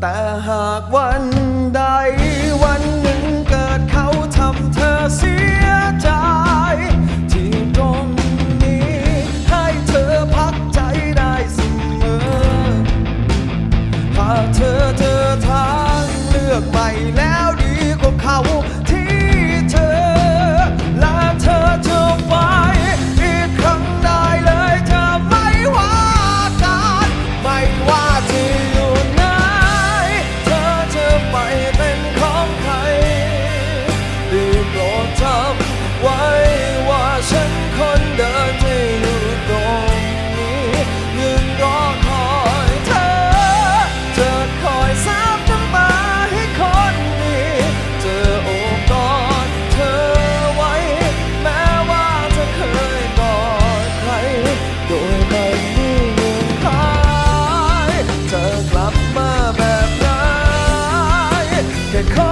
แต่หากวันใด cold.